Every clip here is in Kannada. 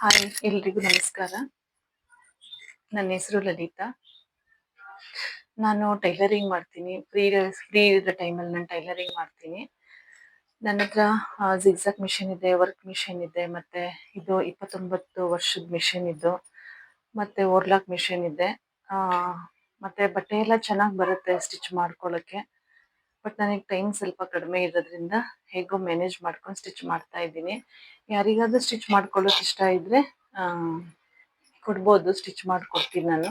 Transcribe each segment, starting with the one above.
ಹಾಯ್, ಎಲ್ರಿಗೂ ನಮಸ್ಕಾರ. ನನ್ನ ಹೆಸರು ಲಲಿತಾ. ನಾನು ಟೈಲರಿಂಗ್ ಮಾಡ್ತೀನಿ. ಫ್ರೀ ಫ್ರೀ ಇರೋ ಟೈಮಲ್ಲಿ ನಾನು ಟೈಲರಿಂಗ್ ಮಾಡ್ತೀನಿ. ನನ್ನ ಹತ್ರ ಜಿಗ್ಸಾಕ್ ಮಿಷಿನ್ ಇದೆ, ವರ್ಕ್ ಮಿಷಿನ್ ಇದೆ, ಮತ್ತೆ ಇದು ಇಪ್ಪತ್ತೊಂಬತ್ತು ವರ್ಷದ ಮಿಷಿನ್ ಇದು, ಮತ್ತೆ ಓರ್ಲಾಕ್ ಮಿಷಿನ್ ಇದೆ. ಮತ್ತು ಬಟ್ಟೆ ಎಲ್ಲ ಚೆನ್ನಾಗಿ ಬರುತ್ತೆ ಸ್ಟಿಚ್ ಮಾಡ್ಕೊಳ್ಳೋಕ್ಕೆ ಬಟ್ ನನಗೆ ಟೈಮ್ ಸ್ವಲ್ಪ ಕಡಿಮೆ ಇರೋದ್ರಿಂದ ಹೇಗೋ ಮ್ಯಾನೇಜ್ ಮಾಡ್ಕೊಂಡು ಸ್ಟಿಚ್ ಮಾಡ್ತಾ ಇದ್ದೀನಿ. ಯಾರಿಗಾದ್ರೂ ಸ್ಟಿಚ್ ಮಾಡ್ಕೊಳ್ಳೋಕೆ ಇಷ್ಟ ಇದ್ರೆ ಆ, ಕೊಡ್ಬೋದು ಸ್ಟಿಚ್ ಮಾಡ್ಕೊಡ್ತೀನಿ ನಾನು.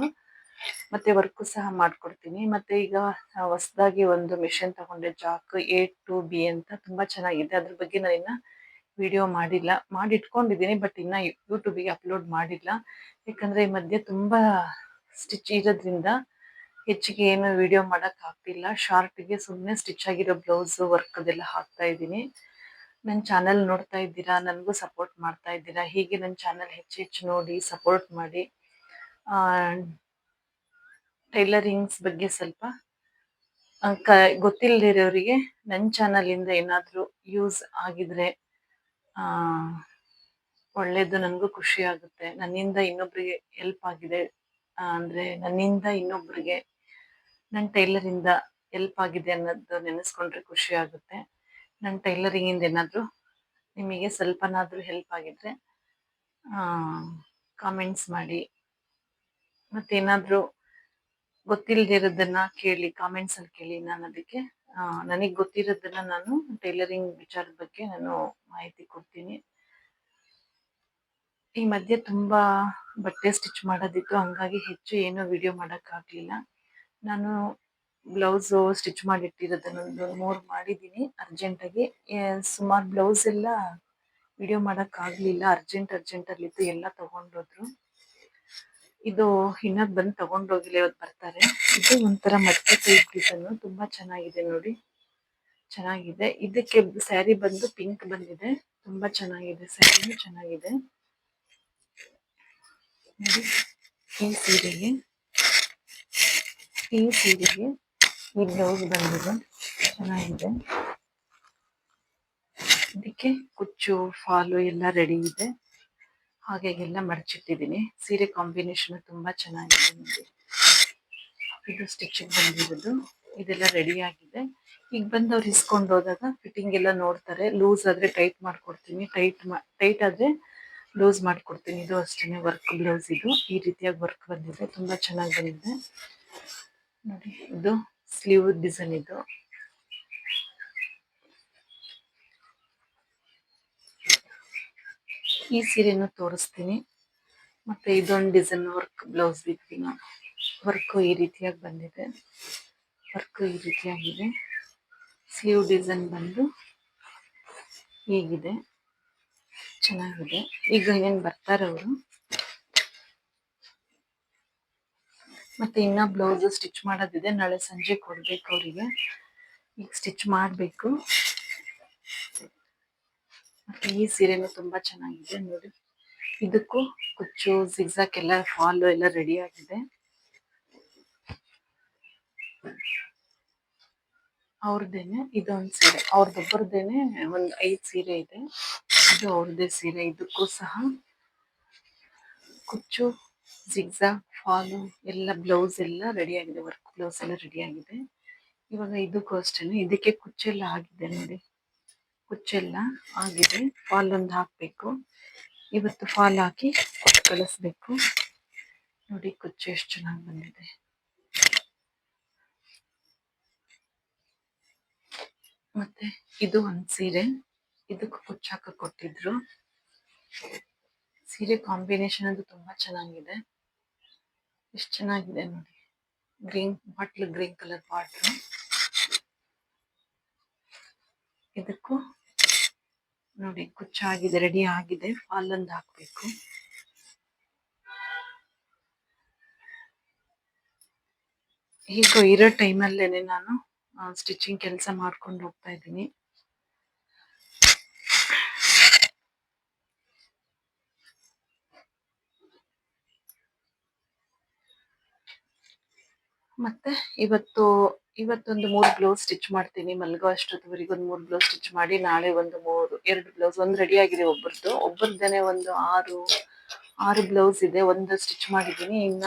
ಮತ್ತೆ ವರ್ಕು ಸಹ ಮಾಡ್ಕೊಡ್ತೀನಿ. ಮತ್ತೆ ಈಗ ಹೊಸದಾಗಿ ಒಂದು ಮಿಷನ್ ತಗೊಂಡೆ ಜಾಕ್ ಎ ಟು ಬಿ ಅಂತ. ತುಂಬಾ ಚೆನ್ನಾಗಿದೆ. ಅದ್ರ ಬಗ್ಗೆ ನಾನು ಇನ್ನ ವಿಡಿಯೋ ಮಾಡಿಲ್ಲ. ಮಾಡಿ ಇಟ್ಕೊಂಡಿದ್ದೀನಿ ಬಟ್ ಇನ್ನ ಯೂಟ್ಯೂಬಿಗೆ ಅಪ್ಲೋಡ್ ಮಾಡಿಲ್ಲ. ಯಾಕಂದ್ರೆ ಈ ಮಧ್ಯೆ ತುಂಬಾ ಸ್ಟಿಚ್ ಇರೋದ್ರಿಂದ ಹೆಚ್ಚಿಗೆ ಏನು ವಿಡಿಯೋ ಮಾಡಕ್ ಆಗ್ತಿಲ್ಲ. ಶಾರ್ಟ್ಗೆ ಸುಮ್ಮನೆ ಸ್ಟಿಚ್ ಆಗಿರೋ ಬ್ಲೌಸ್ ವರ್ಕ್ ಅದೆಲ್ಲ ಹಾಕ್ತಾ ಇದ್ದೀನಿ. ನನ್ನ ಚಾನಲ್ ನೋಡ್ತಾ ಇದ್ದೀರಾ? ನನಗೂ ಸಪೋರ್ಟ್ ಮಾಡ್ತಾ ಇದ್ದೀರಾ? ಹೀಗೆ ನನ್ನ ಚಾನಲ್ ಹೆಚ್ಚು ಹೆಚ್ಚು ನೋಡಿ ಸಪೋರ್ಟ್ ಮಾಡಿ. ಟೈಲರಿಂಗ್ಸ್ ಬಗ್ಗೆ ಸ್ವಲ್ಪ ಕ- ಗೊತ್ತಿಲ್ಲದಿರೋರಿಗೆ ನನ್ನ ಚಾನಲಿಂದ ಏನಾದರೂ ಯೂಸ್ ಆಗಿದ್ರೆ ಆ, ಒಳ್ಳೇದು ನನಗೂ ಖುಷಿ ಆಗುತ್ತೆ. ನನ್ನಿಂದ ಇನ್ನೊಬ್ರಿಗೆ ಹೆಲ್ಪ್ ಆಗಿದೆ. ಅಂದ್ರೆ ನನ್ನಿಂದ ಇನ್ನೊಬ್ರಿಗೆ ನನ್ನ ಟೈಲರಿಂದ ಹೆಲ್ಪ್ ಆಗಿದೆ ಅನ್ನೋದು ನೆನೆಸ್ಕೊಂಡ್ರೆ ಖುಷಿ ಆಗುತ್ತೆ. ನನ್ನ ಟೈಲರಿಂಗಿಂದ ಏನಾದರೂ ನಿಮಗೆ ಸ್ವಲ್ಪನಾದರೂ ಹೆಲ್ಪ್ ಆಗಿದ್ರೆ ಕಾಮೆಂಟ್ಸ್ ಮಾಡಿ. ಮತ್ತೇನಾದರೂ ಗೊತ್ತಿಲ್ಲದಿರೋದನ್ನ ಕೇಳಿ ಕಾಮೆಂಟ್ಸ್ ಅಲ್ಲಿ ಕೇಳಿ ನಾನು ಅದಕ್ಕೆ ನನಗೆ ಗೊತ್ತಿರೋದನ್ನ ನಾನು ಟೈಲರಿಂಗ್ ವಿಚಾರದ ಬಗ್ಗೆ ನಾನು ಮಾಹಿತಿ ಕೊಡ್ತೀನಿ. ಈ ಮಧ್ಯೆ ತುಂಬಾ ಬಟ್ಟೆ ಸ್ಟಿಚ್ ಮಾಡೋದಿತ್ತು, ಹಂಗಾಗಿ ಹೆಚ್ಚು ಏನು ವಿಡಿಯೋ ಮಾಡೋಕ್ಕಾಗಲಿಲ್ಲ. ನಾನು ಬ್ಲೌಸ್ ಸ್ಟಿಚ್ ಮಾಡಿಟ್ಟಿರೋದನ್ನು ಒಂದು ಮೂರು ಮಾಡಿದ್ದೀನಿ. ಅರ್ಜೆಂಟಾಗಿ ಸುಮಾರು ಬ್ಲೌಸ್ ಎಲ್ಲ ವಿಡಿಯೋ ಮಾಡೋಕ್ಕಾಗಲಿಲ್ಲ. ಅರ್ಜೆಂಟ್ ಅರ್ಜೆಂಟಲ್ಲಿದ್ದು ಎಲ್ಲ ತಗೊಂಡೋದ್ರು. ಇದು ಇನ್ನೊಂದು ಬಂದು ತಗೊಂಡೋಗಿಲ್ಲ ಇವತ್ತು ಬರ್ತಾರೆ. ಇದು ಒಂಥರ ಮಡಿಕೆ ಟೈಪ್ ಡಿಸೈನು ತುಂಬಾ ಚೆನ್ನಾಗಿದೆ ನೋಡಿ. ಚೆನ್ನಾಗಿದೆ. ಇದಕ್ಕೆ ಸ್ಯಾರಿ ಬಂದು ಪಿಂಕ್ ಬಂದಿದೆ. ತುಂಬಾ ಚೆನ್ನಾಗಿದೆ. ಸ್ಯಾರಿನೂ ಚೆನ್ನಾಗಿದೆ. ನೋಡಿ, ಈ ಸೀರೆಗೆ. ಈ ಸೀರೆಗೆ. ಈ ಬ್ಲೌಸ್ ಬಂದಿದೆ. ಚೆನ್ನಾಗಿದೆ. ಇದಕ್ಕೆ ಕುಚ್ಚು, ಫಾಲು ಎಲ್ಲ ರೆಡಿ ಇದೆ. ಹಾಗೆ ಎಲ್ಲ ಮಡಚಿಟ್ಟಿದ್ದೀನಿ. ಸೀರೆ ಕಾಂಬಿನೇಷನ್ ತುಂಬಾ ಚೆನ್ನಾಗಿದೆ ನೋಡಿ ಇದು ಸ್ಟಿಚಿಂಗ್ ಬಂದಿರೋದು. ಇದೆಲ್ಲ ರೆಡಿ ಆಗಿದೆ. ಈಗ ಬಂದು ಅವ್ರು ಇಸ್ಕೊಂಡು ಹೋದಾಗ ಫಿಟ್ಟಿಂಗ್ ಎಲ್ಲ ನೋಡ್ತಾರೆ. ಲೂಸ್ ಆದ್ರೆ ಟೈಟ್ ಮಾಡ್ಕೊಡ್ತೀನಿ. ಟೈಟ್ ಟೈಟ್ ಆದ್ರೆ ಲೂಸ್ ಮಾಡ್ಕೊಡ್ತೀನಿ. ಇದು ಅಷ್ಟೇ ವರ್ಕ್ ಬ್ಲೌಸ್ ಇದು. ಈ ರೀತಿಯಾಗಿ ವರ್ಕ್ ಬಂದಿದೆ. ತುಂಬಾ ಚೆನ್ನಾಗಿ ಬಂದಿದೆ. ಇದು ಸ್ಲೀವ್ ಡಿಸೈನ್ ಇದು. ಈ ಸೀರೆನೂ ತೋರಿಸ್ತೀನಿ. ಮತ್ತೆ ಇದೊಂದು ಡಿಸೈನ್ ವರ್ಕ್, ಬ್ಲೌಸ್ ಬಿತ್ತಿನ ವರ್ಕ್ ಈ ರೀತಿಯಾಗಿ ಬಂದಿದೆ. ವರ್ಕ್ ಈ ರೀತಿಯಾಗಿದೆ. ಸ್ಲೀವ್ ಡಿಸೈನ್ ಬಂದು ಹೀಗಿದೆ. ಚೆನ್ನಾಗಿದೆ. ಈಗ ಏನು ಬರ್ತಾರೆ ಅವರು? ಮತ್ತೆ ಇನ್ನ ಬ್ಲೌಸ್ ಸ್ಟಿಚ್ ಮಾಡೋದಿದೆ. ನಾಳೆ ಸಂಜೆ ಕೊಡ್ಬೇಕು ಅವರಿಗೆ. ಈಗ ಸ್ಟಿಚ್ ಮಾಡಬೇಕು. ಮತ್ತೆ ಈ ಸೀರೆನು ತುಂಬಾ ಚೆನ್ನಾಗಿದೆ ನೋಡಿ. ಇದಕ್ಕೂ ಕುಚ್ಚು ಸಿಗ್ಸಾಕ್ ಎಲ್ಲ ಫಾಲ್ ಎಲ್ಲ ರೆಡಿ ಆಗಿದೆ. ಅವ್ರದ್ದೇನೆ ಇದೊಂದು ಸೀರೆ. ಅವ್ರದ್ದೊಬ್ಬರದೇನೆ ಒಂದು ಐದು ಸೀರೆ ಇದೆ. ಇದು ಅವ್ರದೇ ಸೀರೆ. ಇದಕ್ಕೂ ಸಹ ಕುಚ್ಚು ಜಿಗ್ಜಾ, ಫಾಲು, ಎಲ್ಲ ಬ್ಲೌಸ್ ಎಲ್ಲ ರೆಡಿ ಆಗಿದೆ ವರ್ಕ್ ಬ್ಲೌಸ್ ಎಲ್ಲ ರೆಡಿ ಆಗಿದೆ. ಇವಾಗ ಇದಕ್ಕೂ ಅಷ್ಟೇ ಇದಕ್ಕೆ ಕುಚ್ಚೆಲ್ಲ ಆಗಿದೆ ನೋಡಿ. ಕುಚ್ಚೆಲ್ಲ ಆಗಿದೆ, ಫಾಲ್ ಒಂದು ಹಾಕ್ಬೇಕು. ಇವತ್ತು ಫಾಲ್ ಹಾಕಿ ಕಳಿಸ್ಬೇಕು ನೋಡಿ, ಕುಚ್ಚು ಎಷ್ಟು ಚೆನ್ನಾಗಿ ಬಂದಿದೆ. ಮತ್ತೆ ಇದು ಒಂದು ಸೀರೆ, ಇದಕ್ಕೂ ಕುಚ್ಚಾಕ ಕೊಟ್ಟಿದ್ರು. ಸೀರೆ ಕಾಂಬಿನೇಷನ್ ಅದು ತುಂಬಾ ಚೆನ್ನಾಗಿದೆ. ಎಷ್ಟು ಚೆನ್ನಾಗಿದೆ ನೋಡಿ. Green bottle green colour bottle ಇದಕ್ಕೂ ನೋಡಿ ಕುಚ್ಚಾಗಿದೆ ರೆಡಿ ಆಗಿದೆ. ಫಾಲ್ ಹಾಕಬೇಕು. ಹಾಕ್ಬೇಕು ಈಗ ಇರೋ ಟೈಮಲ್ಲೇನೆ ನಾನು ಸ್ಟಿಚಿಂಗ್ ಕೆಲಸ ಮಾಡ್ಕೊಂಡು ಹೋಗ್ತಾ ಇದ್ದೀನಿ. ಮತ್ತೆ ಇವತ್ತು, ಇವತ್ತೊಂದು ಮೂರು ಬ್ಲೌಸ್ ಸ್ಟಿಚ್ ಮಾಡ್ತೀನಿ. ಮಲ್ಗೋ ಅಷ್ಟೊತ್ತವರೆಗೆ ಒಂದು ಮೂರು ಬ್ಲೌಸ್ ಸ್ಟಿಚ್ ಮಾಡಿ, ನಾಳೆ ಒಂದು ಮೂರು, ಎರಡು ಬ್ಲೌಸ್ ಒಂದು ರೆಡಿ ಆಗಿದೆ ಒಬ್ಬರದ್ದು ಒಬ್ಬರದ್ದೇನೆ ಒಂದು ಆರು ಆರು ಬ್ಲೌಸ್ ಇದೆ. ಒಂದು ಸ್ಟಿಚ್ ಮಾಡಿದ್ದೀನಿ. ಇನ್ನ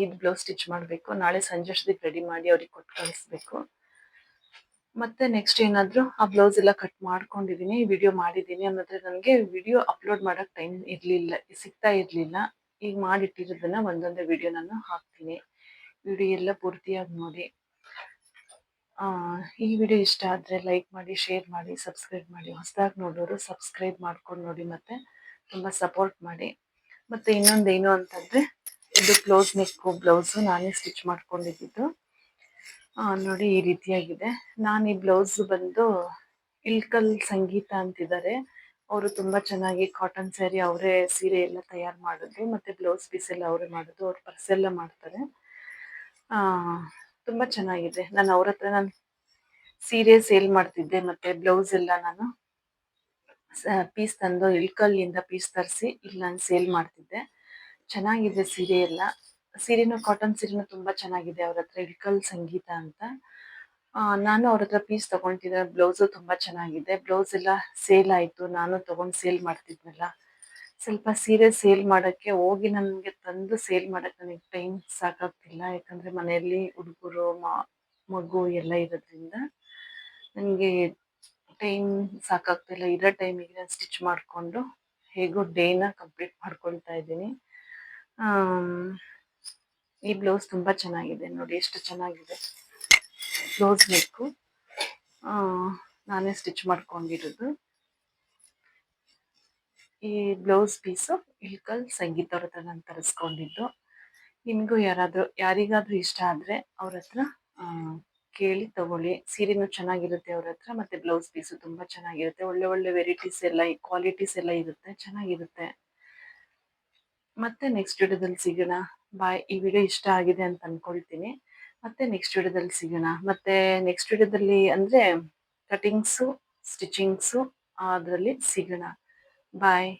ಐದು ಬ್ಲೌಸ್ ಸ್ಟಿಚ್ ಮಾಡಬೇಕು. ನಾಳೆ ಸಂಜೆ ಅಷ್ಟೊತ್ತಿಗೆ ರೆಡಿ ಮಾಡಿ ಅವ್ರಿಗೆ ಕೊಟ್ಟು ಕಳಿಸ್ಬೇಕು. ಮತ್ತೆ ನೆಕ್ಸ್ಟ್ ಏನಾದರೂ ಆ ಬ್ಲೌಸ್ ಎಲ್ಲ ಕಟ್ ಮಾಡ್ಕೊಂಡಿದ್ದೀನಿ ವಿಡಿಯೋ ಮಾಡಿದ್ದೀನಿ ಅನ್ನೋದ್ರೆ ನನಗೆ ವಿಡಿಯೋ ಅಪ್ಲೋಡ್ ಮಾಡೋಕ್ಕೆ ಟೈಮ್ ಇರಲಿಲ್ಲ, ಸಿಗ್ತಾ ಇರಲಿಲ್ಲ. ಈಗ ಮಾಡಿಟ್ಟಿರೋದನ್ನ ಒಂದೊಂದೇ ವಿಡಿಯೋ ನಾನು ಹಾಕ್ತೀನಿ. ವಿಡಿಯೋ ಎಲ್ಲ ಪೂರ್ತಿಯಾಗಿ ನೋಡಿ. ಈ ವಿಡಿಯೋ ಇಷ್ಟ ಆದ್ರೆ ಲೈಕ್ ಮಾಡಿ, ಶೇರ್ ಮಾಡಿ, ಸಬ್ಸ್ಕ್ರೈಬ್ ಮಾಡಿ. ಹೊಸದಾಗಿ ನೋಡೋರು ಸಬ್ಸ್ಕ್ರೈಬ್ ಮಾಡ್ಕೊಂಡು ನೋಡಿ ಮತ್ತೆ ತುಂಬಾ ಸಪೋರ್ಟ್ ಮಾಡಿ. ಮತ್ತೆ ಇನ್ನೊಂದು ಏನು ಅಂತಂದ್ರೆ ಇದು ಕ್ಲೋಸ್ ನೆಕ್ಕು ಬ್ಲೌಸ್ ನಾನೇ ಸ್ಟಿಚ್ ಮಾಡ್ಕೊಂಡಿದ್ದು. ನೋಡಿ ಈ ರೀತಿಯಾಗಿದೆ. ನಾನು ಈ ಬ್ಲೌಸ್ ಬಂದು ಇಲ್ಕಲ್ ಸಂಗೀತ ಅಂತಿದ್ದಾರೆ. ಅವರು ತುಂಬಾ ಚೆನ್ನಾಗಿ ಕಾಟನ್ ಸ್ಯಾರಿ ಅವರೇ ಸೀರೆ ಎಲ್ಲ ತಯಾರು ಮಾಡೋದು ಮತ್ತೆ ಬ್ಲೌಸ್ ಪೀಸ್ ಎಲ್ಲ ಅವರೇ ಮಾಡೋದು ಅವ್ರು ಪರ್ಸೆಲ್ಲ ಮಾಡ್ತಾರೆ. ತುಂಬಾ ಚೆನ್ನಾಗಿದೆ. ನಾನು ಅವ್ರ ಹತ್ರ ನಾನು ಸೀರೆ ಸೇಲ್ ಮಾಡ್ತಿದ್ದೆ, ಮತ್ತೆ ಬ್ಲೌಸ್ ಎಲ್ಲ ನಾನು ಪೀಸ್ ತಂದು ಇಳ್ಕಲ್ಲಿಂದ ಪೀಸ್ ತರಿಸಿ ಇಲ್ಲಿ ನಾನು ಸೇಲ್ ಮಾಡ್ತಿದ್ದೆ. ಚೆನ್ನಾಗಿದೆ ಸೀರೆ ಎಲ್ಲ. ಸೀರೆನೂ, ಕಾಟನ್ ಸೀರೆನು ತುಂಬಾ ಚೆನ್ನಾಗಿದೆ ಅವ್ರ ಹತ್ರ, ಇಳ್ಕಲ್ ಸಂಗೀತ ಅಂತ. ನಾನು ಅವ್ರ ಹತ್ರ ಪೀಸ್ ತಗೊಂತಿದ್ದೆ, ಬ್ಲೌಸು ತುಂಬಾ ಚೆನ್ನಾಗಿದೆ. ಬ್ಲೌಸ್ ಎಲ್ಲ ಸೇಲ್ ಆಯ್ತು, ನಾನು ತಗೊಂಡ್ ಸೇಲ್ ಮಾಡ್ತಿದ್ನಲ್ಲ. ಸ್ವಲ್ಪ ಸೀರೆ ಸೇಲ್ ಮಾಡಕ್ಕೆ ಹೋಗಿ ನನಗೆ ತಂದು ಸೇಲ್ ಮಾಡಕ್ ನನಗೆ ಟೈಮ್ ಸಾಕಾಗ್ತಿಲ್ಲ. ಯಾಕಂದ್ರೆ ಮನೆಯಲ್ಲಿ ಹುಡುಗರು ಮಗು ಎಲ್ಲ ಇರೋದ್ರಿಂದ ನನಗೆ ಟೈಮ್ ಸಾಕಾಗ್ತಿಲ್ಲ. ಇರೋ ಟೈಮಿಗೆ ನಾನು ಸ್ಟಿಚ್ ಮಾಡಿಕೊಂಡು ಹೇಗೋ ಡೇನ ಕಂಪ್ಲೀಟ್ ಮಾಡ್ಕೊಳ್ತಾ ಇದ್ದೀನಿ. ಈ ಬ್ಲೌಸ್ ತುಂಬ ಚೆನ್ನಾಗಿದೆ. ನೋಡಿ ಎಷ್ಟು ಚೆನ್ನಾಗಿದೆ. ಬ್ಲೌಸ್ ಬೇಕು. ನಾನೇ ಸ್ಟಿಚ್ ಮಾಡ್ಕೊಂಡಿರೋದು. ಈ ಬ್ಲೌಸ್ ಪೀಸು ಇಳ್ಕಲ್ ಸಂಗೀತ ಅವ್ರ ಹತ್ರ ನಾನು ತರಿಸ್ಕೊಂಡಿದ್ದು. ನಿಮಗೂ ಯಾರಾದರೂ, ಯಾರಿಗಾದರೂ ಇಷ್ಟ ಆದರೆ ಅವ್ರ ಹತ್ರ ಕೇಳಿ ತಗೊಳ್ಳಿ. ಸೀರೆನೂ ಚೆನ್ನಾಗಿರುತ್ತೆ ಅವ್ರ ಹತ್ರ ಮತ್ತೆ ಬ್ಲೌಸ್ ಪೀಸು ತುಂಬಾ ಚೆನ್ನಾಗಿರುತ್ತೆ. ಒಳ್ಳೆ ಒಳ್ಳೆ ವೆರೈಟೀಸ್ ಎಲ್ಲ, ಕ್ವಾಲಿಟೀಸ್ ಎಲ್ಲ ಇರುತ್ತೆ, ಚೆನ್ನಾಗಿರುತ್ತೆ. ಮತ್ತೆ ನೆಕ್ಸ್ಟ್ ವಿಡಿಯೋದಲ್ಲಿ ಸಿಗೋಣ. ಬಾಯ್. ಈ ವಿಡಿಯೋ ಇಷ್ಟ ಆಗಿದೆ ಅಂತ ಅಂದ್ಕೊಳ್ತೀನಿ ಮತ್ತೆ ನೆಕ್ಸ್ಟ್ ವಿಡಿಯೋದಲ್ಲಿ ಸಿಗೋಣ. ಮತ್ತೆ ನೆಕ್ಸ್ಟ್ ವಿಡಿಯೋದಲ್ಲಿ ಅಂದ್ರೆ ಕಟಿಂಗ್ಸು, ಸ್ಟಿಚಿಂಗ್ಸು, ಅದರಲ್ಲಿ ಸಿಗೋಣ. ಬಾಯ್